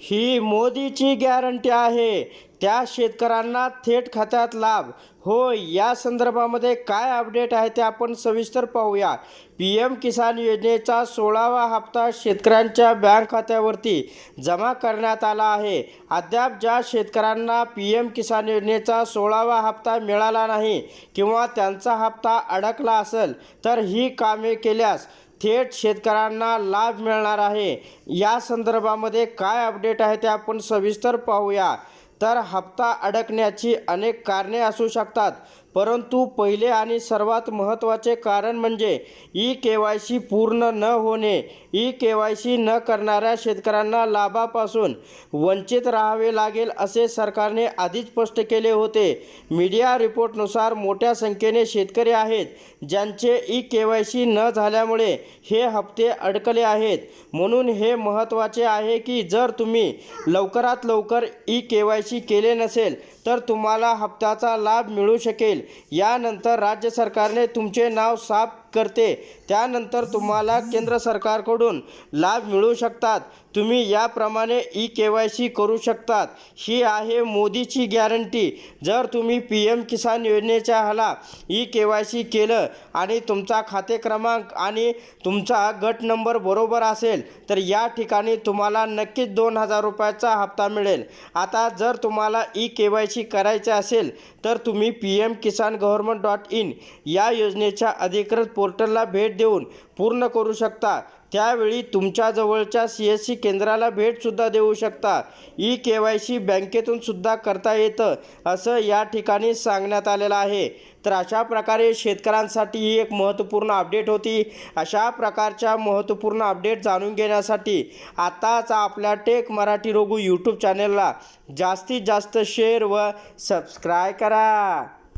ही मोदीची गॅरंटी आहे. त्या शेतकऱ्यांना थेट खात्यात लाभ. हो या संदर्भामध्ये काय अपडेट आहे ते आपण सविस्तर पाहूया. पी एम किसान योजनेचा सोळावा हप्ता शेतकऱ्यांच्या बँक खात्यावरती जमा करण्यात आला आहे. अद्याप ज्या शेतकऱ्यांना पी एम किसान योजनेचा सोळावा हप्ता मिळाला नाही किंवा त्यांचा हप्ता अडकला असेल तर ही कामे केल्यास थेट शेतकऱ्यांना लाभ मिळणार आहे. या संदर्भामध्ये काय अपडेट आहे ते आपण सविस्तर पाहूया. तर हप्ता अडकण्याची अनेक कारणे असू शकतात. परंतु पहिले आणि सर्वात महत्त्वाचे कारण म्हणजे ई के वाय सी पूर्ण न होणे ई के वाय सी न करणाऱ्या शेतकऱ्यांना लाभापासून वंचित राहावे लागेल असे सरकारने आधीच स्पष्ट केले होते. मीडिया रिपोर्टनुसार मोठ्या संख्येने शेतकरी आहेत ज्यांचे ई के वाय सी न झाल्यामुळे हे हप्ते अडकले आहेत. म्हणून हे महत्त्वाचे आहे की जर तुम्ही लवकरात लवकर ई के वाय सी केले नसेल तर तुम्हाला हप्त्याचा लाभ मिळू शकेल. यानंतर राज्य सरकारने तुमचे नाव साफ करते. त्यानंतर तुम्हाला केंद्र सरकारकडून लाभ मिळू शकतात. तुम्ही याप्रमाणे ई के वाय सी करू शकतात. ही आहे मोदीची गॅरंटी. जर तुम्ही पी एम किसान योजनेच्या ह्याला ई के वाय सी केलं आणि तुमचा खाते क्रमांक आणि तुमचा गट नंबर बरोबर असेल तर या ठिकाणी तुम्हाला नक्कीच दोन हजार रुपयाचा हप्ता मिळेल. आता जर तुम्हाला ई के वाय सी करायचे असेल तर तुम्ही P M Kisan government dot in या योजनेच्या अधिकृत पोर्टलला भेट देऊन पूर्ण करू शकता. त्यावेळी तुमच्या जवळच्या सी एस सी केंद्राला भेटसुद्धा देऊ शकता. ई के वाय सी बँकेतून सुद्धा करता येतं असं या ठिकाणी सांगण्यात आलेलं आहे. तर अशा प्रकारे शेतकऱ्यांसाठी ही एक महत्त्वपूर्ण अपडेट होती. अशा प्रकारच्या महत्त्वपूर्ण अपडेट जाणून घेण्यासाठी आताच आपल्या टेक मराठी रोगू यूट्यूब चॅनलला जास्तीत जास्त शेअर व सबस्क्राय करा.